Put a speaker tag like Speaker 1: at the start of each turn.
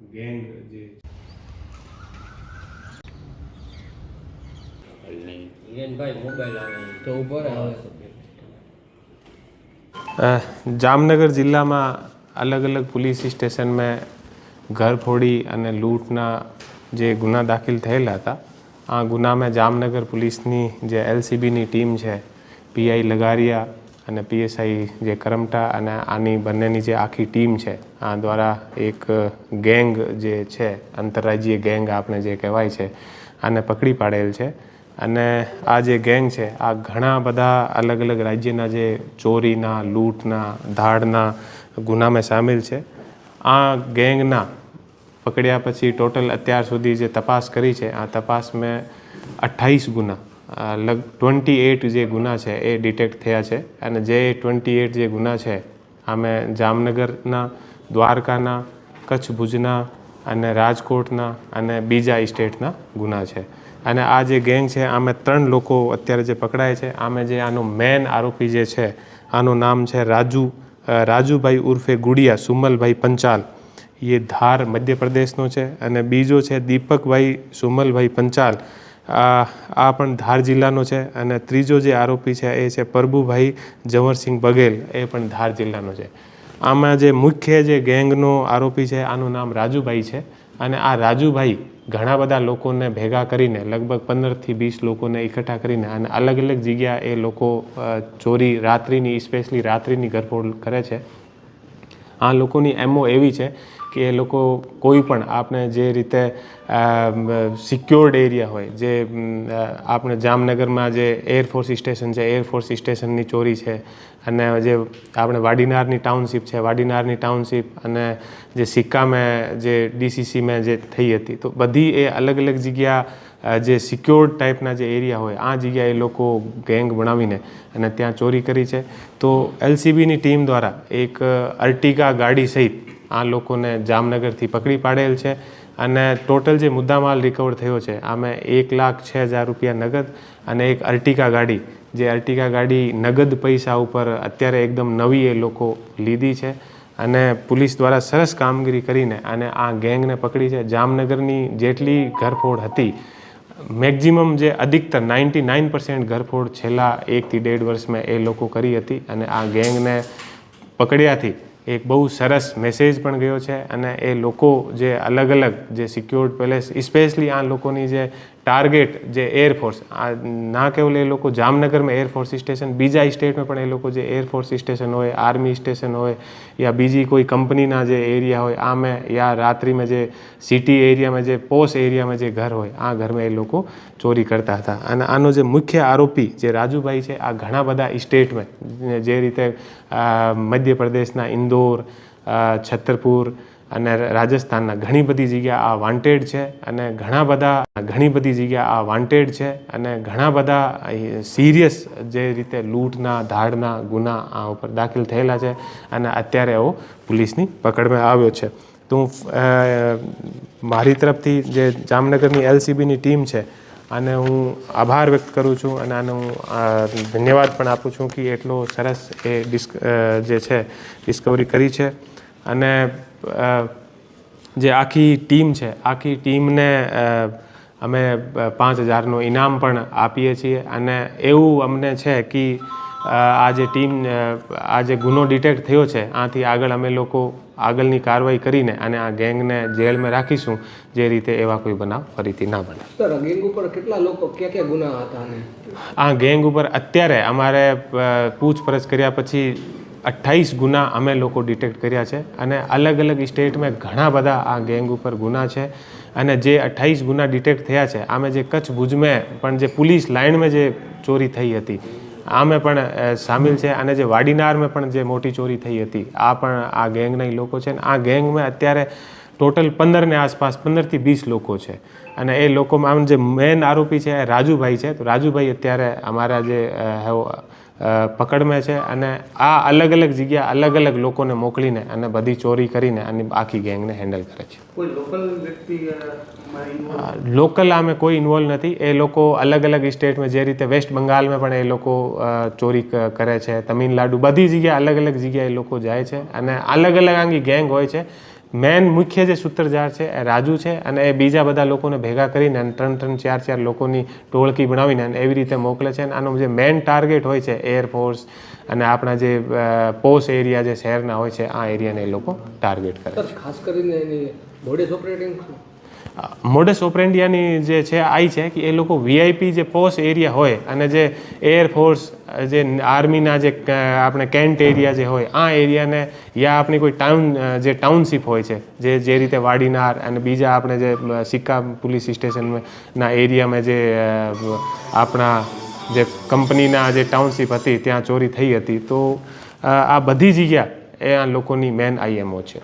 Speaker 1: Gang જે
Speaker 2: હિરેનભાઈ mobile આવે
Speaker 3: તો ઉપર આવે
Speaker 1: अ, જામનગર જિલ્લામાં અલગ અલગ પોલીસ સ્ટેશન મેં ઘર ફોડી અને લૂંટના જે ગુના દાખલ થયેલા હતા આ ગુનામાં જામનગર પોલીસની જે એલસીબીની ટીમ છે પીઆઈ લગારિયા અને પીએસઆઈ જે કરમટા અને આની બંનેની જે આખી ટીમ છે, આ દ્વારા એક ગેંગ જે છે, આંતરરાજ્ય ગેંગ આપણે જે કહેવાય છે, આને પકડી પાડેલ છે. અને આ જે ગેંગ છે, આ ઘણા બધા અલગ અલગ રાજ્યના જે ચોરીના, લૂંટના, ધાડના ગુનામાં સામેલ છે. આ ગેંગના પકડ્યા પછી ટોટલ અત્યાર સુધી જે તપાસ કરી છે, આ તપાસ મેં અઠ્ઠાવીસ ગુના લગ ટ્વેન્ટી એઇટ જે ગુના છે એ ડિટેક્ટ થયા છે અને જે ટ્વેન્ટી એઇટ જે ગુના છે, આમે જામનગરના, દ્વારકાના, કચ્છ ભુજના અને રાજકોટના અને બીજા સ્ટેટના ગુના છે. અને આ જે ગેંગ છે, આમે ત્રણ લોકો અત્યારે જે પકડાય છે, આમે જે આનો મેન આરોપી જે છે, આનું નામ છે રાજુ રાજુભાઈ ઉર્ફે ગુડિયા, સુમલભાઈ પંચાલ. એ ધાર મધ્યપ્રદેશનો છે અને બીજો છે દીપકભાઈ સુમલભાઈ પંચાલ. આ પણ ધાર જિલ્લાનો છે અને ત્રીજો જે આરોપી છે એ છે પ્રભુભાઈ જવરસિંહ બઘેલ, એ પણ ધાર જિલ્લાનો છે. આમાં જે મુખ્ય જે ગેંગનો આરોપી છે, આનું નામ રાજુભાઈ છે અને આ રાજુભાઈ ઘણા બધા લોકોને ભેગા કરીને, લગભગ પંદરથી વીસ લોકોને એકઠા કરીને અને અલગ અલગ જગ્યા એ લોકો ચોરી રાત્રિની સ્પેશલી રાત્રિની ગરફોડ કરે છે. આ લોકોની એમઓ એવી છે કે એ લોકો કોઈ પણ આપણે જે રીતે સિક્યોર્ડ એરિયા હોય, જે આપણે જામનગરમાં જે એરફોર્સ સ્ટેશન છે એરફોર્સ સ્ટેશનની ચોરી છે, અને જે આપણે વાડીનારની ટાઉનશીપ છે, વાડીનારની ટાઉનશીપ અને જે સિક્કામાં જે ડીસીસીમાં જે થઈ હતી. તો બધી એ અલગ અલગ જગ્યા જે સિક્યોર્ડ ટાઈપના જે એરિયા હોય, આ જગ્યાએ લોકો ગેંગ બનાવીને અને ત્યાં ચોરી કરી છે. તો એલસીબીની ટીમ દ્વારા એક અર્ટિગા ગાડી સહિત આ લોકોને જામનગરથી પકડી પાડેલ છે. અને ટોટલ જે મુદ્દામાલ રિકવર થયો છે, આમાં એક લાખ છ હજાર રૂપિયા નગદ અને એક અર્ટિકા ગાડી. જે અર્ટિકા ગાડી નગદ પૈસા ઉપર અત્યારે એકદમ નવી એ લોકો લીધી છે અને પોલીસ દ્વારા સરસ કામગીરી કરીને અને આ ગેંગને પકડી છે. જામનગરની જેટલી ઘરફોડ હતી, મેક્ઝિમમ જે અધિકતર નાઇન્ટી નાઇન પર્સન્ટ ઘરફોડ છેલ્લા એકથી દેઢ વર્ષમાં એ લોકો કરી હતી અને આ ગેંગને પકડ્યાથી એક બહુ સરસ મેસેજ પણ ગયો છે અને એ લોકો જે અલગ અલગ જે સિક્યોર્ડ પેલેસ સ્પેશલી આ લોકોની જે ટાર્ગેટ જે એરફોર્સ આ ના કેવલ એ લોકો જામનગરમાં એરફોર્સ સ્ટેશન બીજા સ્ટેટમાં પણ એ લોકો જે એરફોર્સ સ્ટેશન હોય આર્મી સ્ટેશન હોય, યા બીજી કોઈ કંપનીના જે એરિયા હોય આમાં યા રાત્રિમાં જે સિટી એરિયામાં જે પોસ એરિયામાં જે ઘર હોય, આ ઘરમાં એ લોકો ચોરી કરતા હતા. અને આનો જે મુખ્ય આરોપી જે રાજુભાઈ છે, આ ઘણા બધા સ્ટેટમાં જે રીતે મધ્યપ્રદેશના ઇન્દોર છતરપુર અને રાજસ્થાનના ઘણી બધી જગ્યા આ વાન્ટેડ છે અને ઘણા બધા, ઘણી બધી જગ્યા આ વાન્ટેડ છે અને ઘણા બધા સિરિયસ જે રીતે લૂંટના, ધાડના ગુના આ ઉપર દાખલ થયેલા છે અને અત્યારે એવો પોલીસની પકડમાં આવ્યો છે. તો હું મારી તરફથી જે જામનગરની એલસીબીની ટીમ છે અને હું આભાર વ્યક્ત કરું છું અને આને હું ધન્યવાદ પણ આપું છું કે એટલો સરસ એ ડિસ્ક જે છે ડિસ્કવરી કરી છે. અને જે આખી ટીમ છે આખી ટીમને અમે પાંચ હજારનું ઇનામ પણ આપીએ છીએ. અને એવું અમને છે કે આ જે ટીમ આ જે ગુનો ડિટેક્ટ થયો છે આથી આગળ અમે લોકો આગળની કાર્યવાહી કરીને અને આ ગેંગને જેલમાં રાખીશું જે રીતે એવા કોઈ બનાવ ફરીથી ના બને.
Speaker 3: સર ગેંગ ઉપર કેટલા લોકો ક્યાં ક્યાં ગુના હતા
Speaker 1: આ ગેંગ ઉપર અત્યારે અમારે પૂછપરછ કર્યા પછી અઠ્ઠાવીસ ગુના અમે લોકો ડિટેક્ટ કર્યા છે અને અલગ અલગ સ્ટેટમાં ઘણા બધા આ ગેંગ ઉપર ગુના છે અને જે અઠ્ઠાવીસ ગુના ડિટેક્ટ થયા છે, આમે જે કચ્છ ભુજમાં પણ જે પોલીસ લાઇનમાં જે ચોરી થઈ હતી, આમે પણ સામેલ છે અને જે વાડીનારમાં પણ જે મોટી ચોરી થઈ હતી, આ પણ આ ગેંગના લોકો છે અને આ ગેંગમાં અત્યારે ટોટલ પંદરને આસપાસ, પંદરથી વીસ લોકો છે અને એ લોકોમાં આમ જે મેન આરોપી છે એ રાજુભાઈ છે, તો રાજુભાઈ અત્યારે અમારા જે પકડમાં છે અને આ અલગ અલગ જગ્યા અલગ અલગ લોકોને મોકલીને અને બધી ચોરી કરીને અને આખી ગેંગને હેન્ડલ કરે છે.
Speaker 4: લોકલ
Speaker 1: આમે કોઈ ઇન્વોલ્વ નથી. એ લોકો અલગ અલગ સ્ટેટમાં જે રીતે વેસ્ટ બંગાળમાં પણ એ લોકો ચોરી કરે છે. તમિલનાડુ બધી જગ્યાએ અલગ અલગ જગ્યાએ એ લોકો જાય છે અને અલગ અલગ આંગી ગેંગ હોય છે. મેન મુખ્ય જે સૂત્રધાર છે એ રાજુ છે અને એ બીજા બધા લોકોને ભેગા કરીને અને ત્રણ ત્રણ ચાર ચાર લોકોની ટોળકી બનાવીને અને એવી રીતે મોકલે છે અને આનો જે મેન ટાર્ગેટ હોય છે એરફોર્સ અને આપણા જે પોસ એરિયા જે શહેરના હોય છે, આ એરિયાને એ લોકો ટાર્ગેટ કરે છે.
Speaker 3: ખાસ કરીને મોડસ
Speaker 1: ઓપરેન્ડિયાની જે છે, આઈ છે, કે એ લોકો વીઆઈપી જે પોસ્ટ એરિયા હોય અને જે એરફોર્સ જે આર્મીના જે આપણે કેન્ટ એરિયા જે હોય, આ એરિયાને યા આપણી કોઈ ટાઉન જે ટાઉનશીપ હોય છે, જે જે રીતે વાડીનાર અને બીજા આપણે જે સિક્કા પોલીસ સ્ટેશનના એરિયામાં જે આપણા જે કંપનીના જે ટાઉનશીપ હતી, ત્યાં ચોરી થઈ હતી. તો આ બધી જગ્યા એ આ લોકોની મેન આઈએમઓ છે.